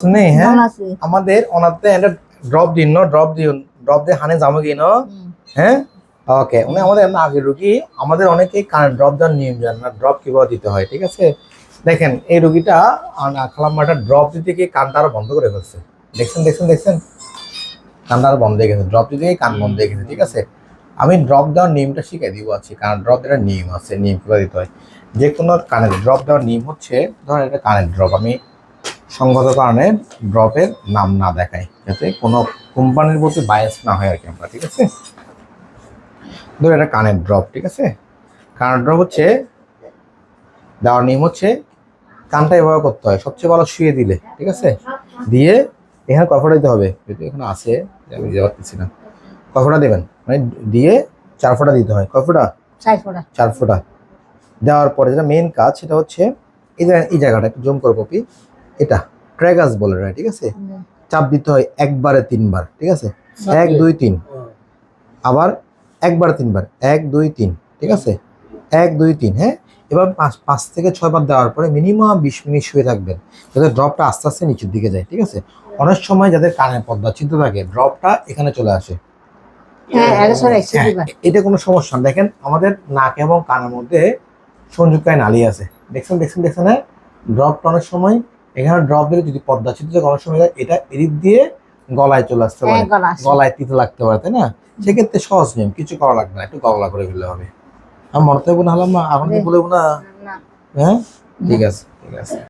নেই হ্যাঁ? আমাদের ওনাতে একটা ড্রপ দিন ড্রপ দিন ড্রপ দিয়ে হানে যাব কি ন হ্যাঁ? ওকে উনি আমাদের এমন আগে রুগী। আমাদের অনেকেই কারেন্ট ড্রপ দেওয়ার নিয়ম জানে না ড্রপ কীভাবে দিতে হয় ঠিক আছে? দেখেন এই রুগীটা খালাম্মাটা ড্রপ দিতে গিয়ে কানটা আরও বন্ধ করে ফেলছে। দেখছেন দেখছেন দেখছেন? কানটা আরও বন্ধ হয়ে গেছে ড্রপ দিতে গিয়ে কান বন্ধ হয়ে গেছে ঠিক আছে? আমি ড্রপ দেওয়ার নিয়মটা শিখিয়ে দিব আছি কারণ ড্রপ দেওয়ার নিয়ম আছে নিয়ম কীভাবে দিতে হয়। যে কোনো কানের ড্রপ দেওয়ার নিয়ম হচ্ছে ধরেন এটা কানের ড্রপ আমি সঙ্গত কারণে ড্রপের নাম না দেখায় যাতে কোনো কোম্পানির প্রতি বায়াস না হয় আর কি আমরা ঠিক আছে? ধরো এটা কানের ড্রপ ঠিক আছে? কানের ড্রপ হচ্ছে দেওয়ার নিয়ম হচ্ছে কানটা এভাবে করতে হয় সবচেয়ে ভালো শুয়ে দিলে ঠিক আছে? দিয়ে এখানে কফটা দিতে হবে যদি এখানে আছে আমি দিতে পারতেছি না। কফটা দেবেন মানে দিয়ে চার ফোঁটা দিতে হয় কফটা চার ফোঁটা দেওয়ার পরে যেটা মেন কাজ সেটা হচ্ছে এই এই জায়গাটা একটু জম করে কপি। এটা ট্র্যাগাস বলে না ঠিক আছে? চাপ দিতে হয় একবারে তিনবার ঠিক আছে? এক দুই তিন। আবার একবার তিনবার এক দুই তিন ঠিক আছে? এক দুই তিন হ্যাঁ? এবার পাঁচ পাঁচ থেকে ছয় বার দেওয়ার পরে মিনিমাম বিশ মিনিট শুয়ে থাকবেন যাতে ড্রপটা আস্তে আস্তে নিচের দিকে যায় ঠিক আছে? অনেক সময় যাদের কানের পর্দা চিন্তা থাকে ড্রপটা এখানে চলে আসে। হ্যাঁ এটা হ্যাঁ, এটা কোনো সমস্যা না। দেখেন আমাদের নাক এবং কানের মধ্যে সংযুক্তায় নালী আছে। দেখছেন দেখছেন দেখছেন হ্যাঁ? ড্রপটা অনেক সময় এখানে ড্রপ দিলে যদি পদ্মা চিত্র গলার সময় এটা এদিক দিয়ে গলায় চলে আসতে পারে। হ্যাঁ আছে গলায় তিতে লাগতে পারে তাই না? সেক্ষেত্রে সহজ নিয়ম কিছু করা লাগবে না একটু গলা করে ফেললে হবে। আমার মনে হলাম না এখন বলে বলব না। হ্যাঁ? ঠিক আছে ঠিক আছে।